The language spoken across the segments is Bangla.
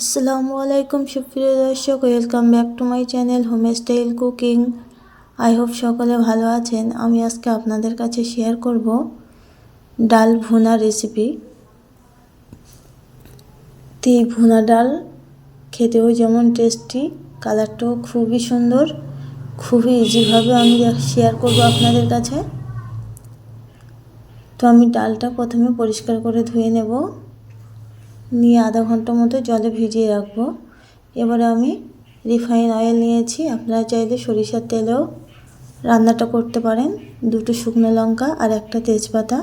আসসালামু আলাইকুম, সুপ্রিয় দর্শক welcome back to my channel home style cooking I hope সকলে ভালো আছেন। আমি আজকে আপনাদের কাছে শেয়ার করব ডাল ভুনা রেসিপি তো ভুনা ডাল খেতেও যেমন টেস্টি কালারটাও খুবই সুন্দর। খুবই ইজিভাবে আমি শেয়ার করব আপনাদের কাছে। তো আমি ডালটা প্রথমে পরিষ্কার করে ধুয়ে নেব। নিয়ে আধা ঘণ্টা মতো জলে ভিজিয়ে রাখব। এবারে আমি রিফাইন অয়েল নিয়েছি। আপনারা চাইলে সরিষার তেলেও রান্নাটা করতে পারেন। দুটো শুকনো লঙ্কা আর একটা তেজপাতা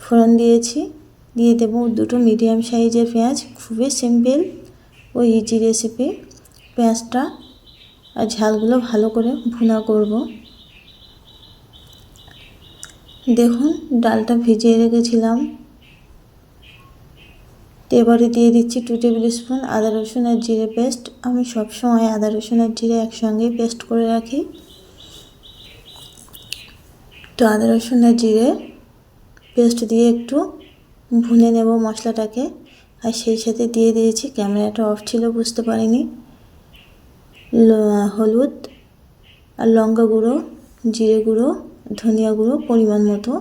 ফোড়ন দিয়েছি। দিয়ে দেবো দুটো মিডিয়াম সাইজের পেঁয়াজ। খুবই সিম্পল ও ইজি রেসিপি পেঁয়াজটা আর ঝালগুলো ভালো করে ভুনা করব। দেখুন, ডালটা ভিজিয়ে রেখেছিলাম। তো এবারে দিয়ে দিচ্ছি টু টেবিল স্পুন আদা, রসুন আর জিরে পেস্ট আমি সবসময় আদা, রসুন আর জিরে একসঙ্গেই পেস্ট করে রাখি। তো আদা, রসুন আর জিরে পেস্ট দিয়ে একটু ভুনে নেব মশলাটাকে। আর সেই সাথে দিয়ে দিয়েছি, ক্যামেরাটা অফ ছিল, বুঝতে পারিনি। হলুদ আর লঙ্কা গুঁড়ো, জিরে গুঁড়ো, ধনিয়া গুঁড়ো পরিমাণ মতো।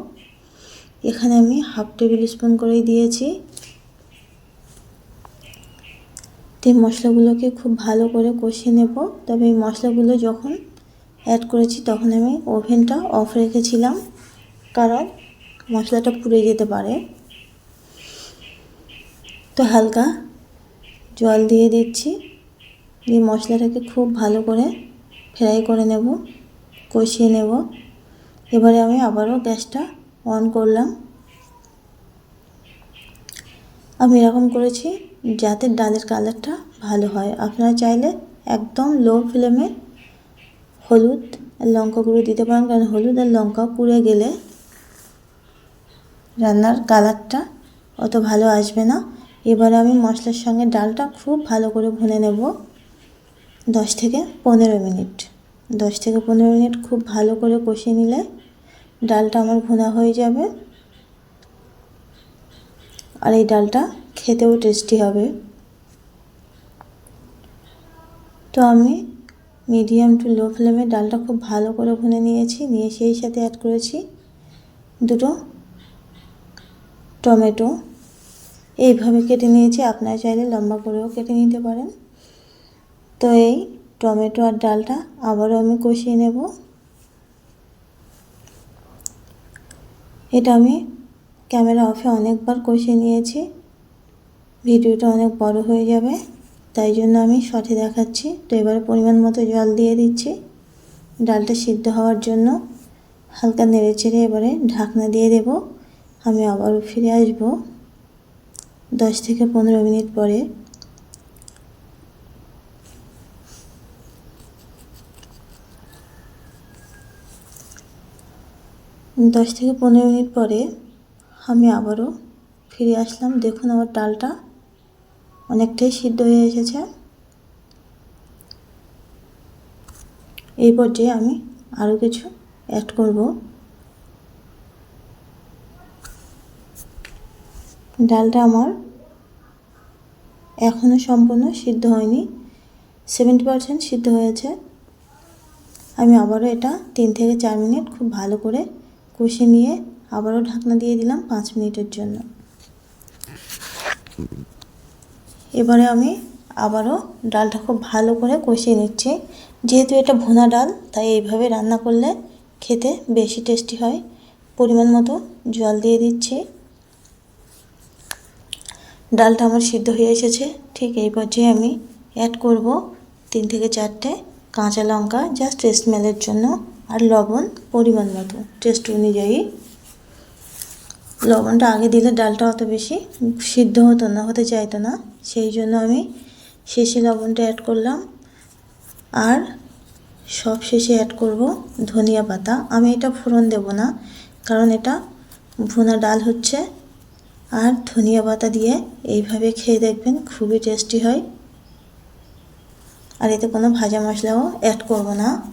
এখানে আমি হাফ টেবিল স্পুন করেই দিয়েছি। তো মশলাগুলোকে খুব ভালো করে কষিয়ে নেব। তবে এই মশলাগুলো যখন অ্যাড করেছি তখন আমি ওভেনটা অফ রেখেছিলাম কারণ মশলাটা পুড়ে যেতে পারে। তো হালকা জল দিয়ে দিচ্ছি। দিয়ে মশলাটাকে খুব ভালো করে ফ্রাই করে নেব, কষিয়ে নেব। এবারে আমি আবারও গ্যাসটা অন করলাম। আমি এরকম করেছি যাতে ডালের কালারটা ভালো হয়। আপনারা চাইলে একদম লো ফ্লেমে হলুদ আর লঙ্কা গুঁড়ো দিতে পারেন, কারণ হলুদ আর লঙ্কা পুড়ে গেলে রান্নার কালারটা অত ভালো আসবে না। এবারে আমি মশলার সঙ্গে ডালটা খুব ভালো করে ভুনে নেব। দশ থেকে পনেরো মিনিট। দশ থেকে পনেরো মিনিট খুব ভালো করে কষিয়ে নিলে ডালটা আমার ভুনা হয়ে যাবে। আর এই ডালটা খেতেও টেস্টি হবে। তো আমি মিডিয়াম টু লো ফ্লেমে ডালটা খুব ভালো করে ভুনে নিয়েছি, নিয়ে সেই সাথে অ্যাড করেছি দুটো টমেটো। এইভাবে কেটে নিয়েছি, আপনারা চাইলে লম্বা করেও কেটে নিতে পারেন। তো এই টমেটো আর ডালটা আবারও আমি কষিয়ে নেব। এটা আমি ক্যামেরা অফে অনেকবার কষিয়ে নিয়েছি। ভিডিওটা অনেক বড় হয়ে যাবে, তাই জন্য আমি শর্টে দেখাচ্ছি। তো এবারে পরিমাণ মতো জল দিয়ে দিচ্ছি ডালটা সিদ্ধ হওয়ার জন্য। হালকা নেড়ে চেড়ে এবারে ঢাকনা দিয়ে দেব। আমি আবারও ফিরে আসব দশ থেকে পনেরো মিনিট পরে। দশ থেকে পনেরো মিনিট পরে আমি আবারও ফিরে আসলাম। দেখুন আমার ডালটা অনেকটাই সিদ্ধ হয়ে এসেছে। এই পর্যায়ে আমি আরও কিছু অ্যাড করব। ডালটা আমার এখনও সম্পূর্ণ সিদ্ধ হয়নি। সেভেন্টি পারসেন্ট সিদ্ধ হয়েছে। আমি আবারও এটা তিন থেকে চার মিনিট খুব ভালো করে কষে নিয়ে আবারও ঢাকনা দিয়ে দিলাম পাঁচ মিনিটের জন্য। এবারে আমি আবারও ডালটা খুব ভালো করে কষিয়ে নিচ্ছি। যেহেতু এটা ভুনা ডাল, তাই এইভাবে রান্না করলে খেতে বেশি টেস্টি হয়। পরিমাণ মতো জল দিয়ে দিচ্ছি। ডালটা আমার সিদ্ধ হয়ে এসেছে। ঠিক এই পর্যায়ে আমি অ্যাড করব তিন থেকে চারটে কাঁচা লঙ্কা জাস্ট স্মেলের জন্য, আর লবণ পরিমাণ মতো টেস্ট অনুযায়ী। লবণটা আগে দিলে ডালটা অত বেশি সিদ্ধ হতো না, হতে চাইতো না। সেই জন্য আমি শেষে লবণটা অ্যাড করলাম। আর সব শেষে অ্যাড করব ধনিয়া পাতা। আমি এটা ফোড়ন দেব না, কারণ এটা ভুনা ডাল হচ্ছে। আর ধনিয়া পাতা দিয়ে এইভাবে খেয়ে দেখবেন খুবই টেস্টি হয়। আর এতে কোনো ভাজা মশলাও অ্যাড করব না।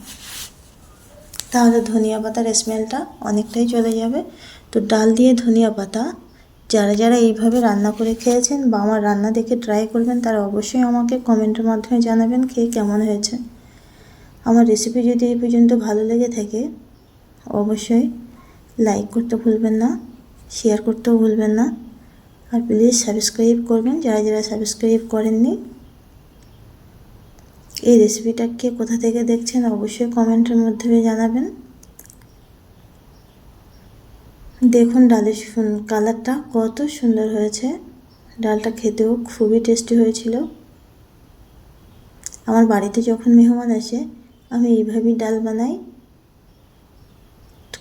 তাহলে ধনিয়া পাতার স্মেলটা অনেকটাই চলে যাবে। তো ডাল দিয়ে ধনিয়া পাতা যারা যারা এইভাবে রান্না করে খেয়েছেন বা আমার রান্না দেখে ট্রাই করবেন, তারা অবশ্যই আমাকে কমেন্টের মাধ্যমে জানাবেন খেয়ে কেমন হয়েছে। আমার রেসিপি যদি এই পর্যন্ত ভালো লেগে থাকে, অবশ্যই লাইক করতে ভুলবেন না শেয়ার করতেও ভুলবেন না। আর প্লিজ সাবস্ক্রাইব করবেন, যারা যারা সাবস্ক্রাইব করেননি, এই রেসিপিটা কে কোথা থেকে দেখছেন অবশ্যই কমেন্টের মাধ্যমে জানাবেন। দেখুন ডালের কালারটা কত সুন্দর হয়েছে। ডালটা খেতেও খুবই টেস্টি হয়েছিল। আমার বাড়িতে যখন মেহমান আসে, আমি এইভাবেই ডাল বানাই।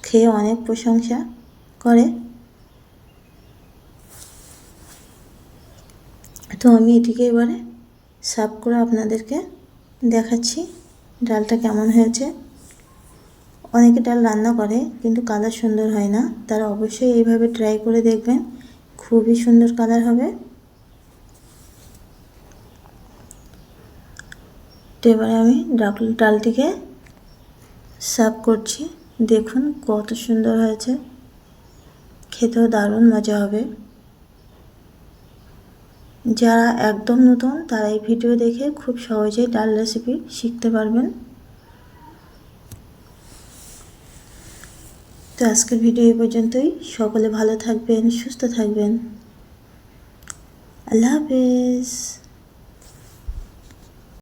খেয়ে অনেক প্রশংসা করে। তো আমি এটিকে এবারে সার্ভ করে আপনাদেরকে দেখাচ্ছি ডালটা কেমন হয়েছে। অনেকে ডাল রান্না করে, কিন্তু কালার সুন্দর হয় না। তারা অবশ্যই এইভাবে ট্রাই করে দেখবেন। খুবই সুন্দর কালার হবে। তো এবারে আমি ডাল, ডালটিকে সার্ভ করছি। দেখুন কত সুন্দর হয়েছে। খেতেও দারুণ মজা হবে। যারা একদম নতুন, তারা এই ভিডিও দেখে খুব সহজেই ডাল রেসিপি শিখতে পারবেন। তো আজকের ভিডিও এই পর্যন্তই। সকলে ভালো থাকবেন সুস্থ থাকবেন। আল্লাহ হাফিজ।